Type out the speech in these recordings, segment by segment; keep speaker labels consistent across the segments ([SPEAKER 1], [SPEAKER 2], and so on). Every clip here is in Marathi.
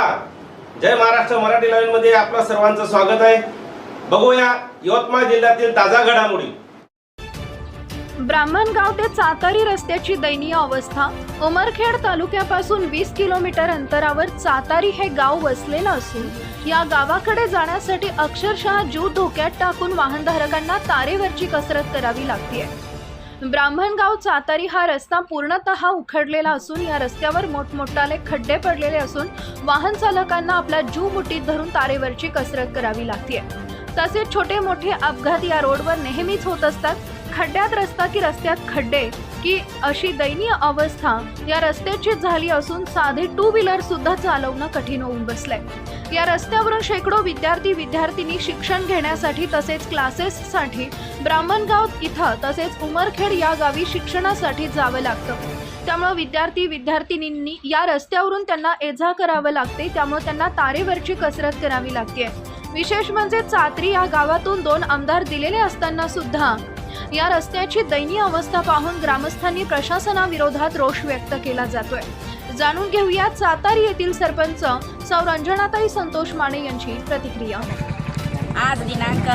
[SPEAKER 1] नमस्कार. जय महाराष्ट्र मराठी लाईव्हमध्ये आपलं सर्वांचं स्वागत आहे. बघूया यवतमाळ जिल्ह्यातील ताजा घडामोडी.
[SPEAKER 2] ब्राह्मणगाव ते चातारी रस्त्याची दयनीय अवस्था. उमरखेड तालुक्यापासून वीस किलोमीटर अंतरावर चातारी हे गाव वसलेलं असून या गावाकडे जाण्यासाठी अक्षरशः जीव धोक्यात टाकून वाहनधारकांना तारेवरची कसरत करावी लागते ब्राह्मणगाव चातारी हा रस्ता पूर्णतः उखडलेला असून या रस्त्यावर मोठमोठाले खड्डे पडलेले असून वाहन चालकांना आपला जू मुठीत धरून तारेवरची कसरत करावी लागते तसेच छोटे मोठे अपघात या रोडवर नेहमीच होत असतात. खड्ड्यात रस्ता की रस्त्यात खड्डे की अशी दयनीय अवस्था या रस्त्याची झाली असून साधे टू व्हीलर सुद्धा चालवणं कठीण होऊन बसलंय. या रस्त्यावरून शेकडो विद्यार्थी विद्यार्थिनी शिक्षण घेण्यासाठी तसेच क्लासेससाठी ब्राह्मणगाव इथं तसेच उमरखेड या गावी शिक्षणासाठी जावं लागतं. त्यामुळे विद्यार्थी विद्यार्थिनींनी या रस्त्यावरून त्यांना एजा करावं लागते त्यामुळे त्यांना तारेवरची कसरत करावी लागते. विशेष म्हणजे चात्री या गावातून दोन आमदार दिलेले असताना सुद्धा या रस्त्याची दयनीय अवस्था पाहून ग्रामस्थांनी प्रशासनाविरोधात रोष व्यक्त केला जातोय. जाणून घेऊया सातारी येथील सरपंच सौ रंजनाताई संतोष माने यांची प्रतिक्रिया.
[SPEAKER 3] आज दिनांक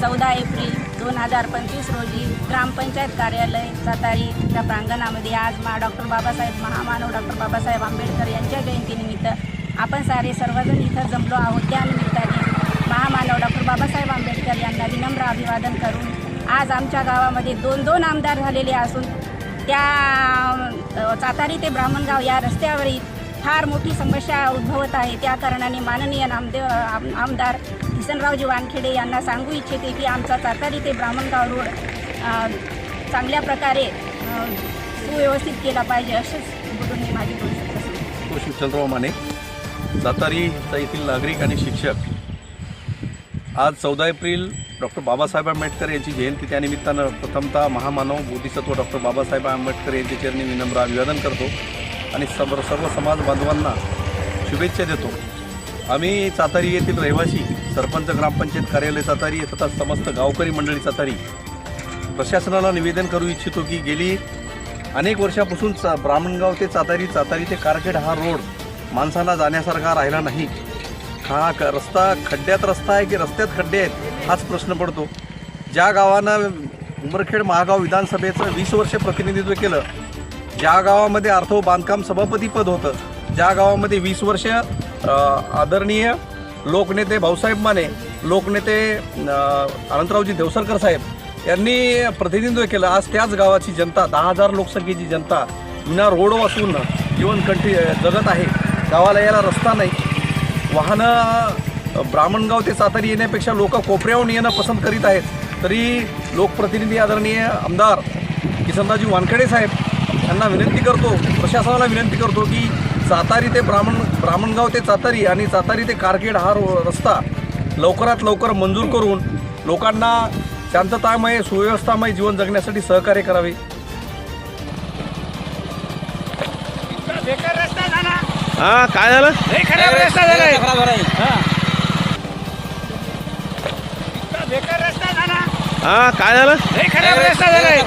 [SPEAKER 3] चौदा एप्रिल दोन हजार पंचवीस रोजी ग्रामपंचायत कार्यालय सातारी त्या प्रांगणामध्ये आज मा डॉक्टर बाबासाहेब महामानव डॉक्टर बाबासाहेब आंबेडकर यांच्या जयंतीनिमित्त आपण सारे सर्वजण इथं जमलो आहोत. त्यानिमित्ताने महामानव डॉक्टर बाबासाहेब आंबेडकर यांना विनम्र अभिवादन करून आज आमच्या गावामध्ये दोन दोन आमदार झालेले असून त्या चातारी ते ब्राह्मणगाव या रस्त्यावरील फार मोठी समस्या उद्भवत आहे. त्या कारणाने माननीय नामदेव आम- आमदार किसनरावजी वानखेडे यांना सांगू इच्छिते की आमचा चातारी ते ब्राह्मणगाव रोड चांगल्या प्रकारे सुव्यवस्थित केला पाहिजे असेच बोलून मी माझी बोलू शकतो
[SPEAKER 4] शिवचंद्रराव माने सातारीचा येथील नागरिक आणि शिक्षक आज चौदा एप्रिल डॉक्टर बाबासाहेब आंबेडकर यांची जयंती. त्यानिमित्तानं प्रथमतः महामानव बोधिसत्व डॉक्टर बाबासाहेब आंबेडकर यांच्या चरणी विनम्र अभिवादन करतो आणि सर्व सर्व समाज बांधवांना शुभेच्छा देतो. आम्ही सातारी येथील रहिवासी सरपंच ग्रामपंचायत कार्यालय सातारी तथा समस्त गावकरी मंडळी सातारी प्रशासनाला निवेदन करू इच्छितो की गेली अनेक वर्षापासून चा ब्राह्मणगाव ते चातारी चातारी ते कारखेड हा रोड माणसाला जाण्यासारखा राहिला नाही. हा क रस्ता खड्ड्यात रस्ता आहे की रस्त्यात खड्डे आहेत हाच प्रश्न पडतो. ज्या गावानं उमरखेड महागाव विधानसभेचं वीस वर्ष प्रतिनिधित्व केलं ज्या गावामध्ये अर्थ बांधकाम सभापतीपद होतं ज्या गावामध्ये वीस वर्ष आदरणीय लोकनेते भाऊसाहेब माने लोकनेते अनंतरावजी देवसरकर साहेब यांनी प्रतिनिधित्व केलं. आज त्याच गावाची जनता दहा हजार लोकसंख्येची जनता विना रोड वाचून जीवन कंठी जगत आहे. गावाला यायला रस्ता नाही. वाहनं ब्राह्मणगाव ते सातारी येण्यापेक्षा लोक कोपऱ्याहून येणं पसंत करीत आहेत. तरी लोकप्रतिनिधी आदरणीय आमदार किसनराजी वानखेडे साहेब यांना विनंती करतो प्रशासनाला विनंती करतो की सातारी ते ब्राह्मण ब्राह्मणगाव ते सातारी आणि सातारी ते कारखेड हा रस्ता लवकरात लवकर मंजूर करून लोकांना शांततामय सुव्यवस्थामय जीवन जगण्यासाठी सहकार्य करावे.
[SPEAKER 5] बेकार रस्ता झाला.
[SPEAKER 1] हा काय झालं?
[SPEAKER 5] खराब रस्ता झालाय. बेकार रस्ता झाला.
[SPEAKER 1] हा काय झालं?
[SPEAKER 5] खराब रस्ता झालाय.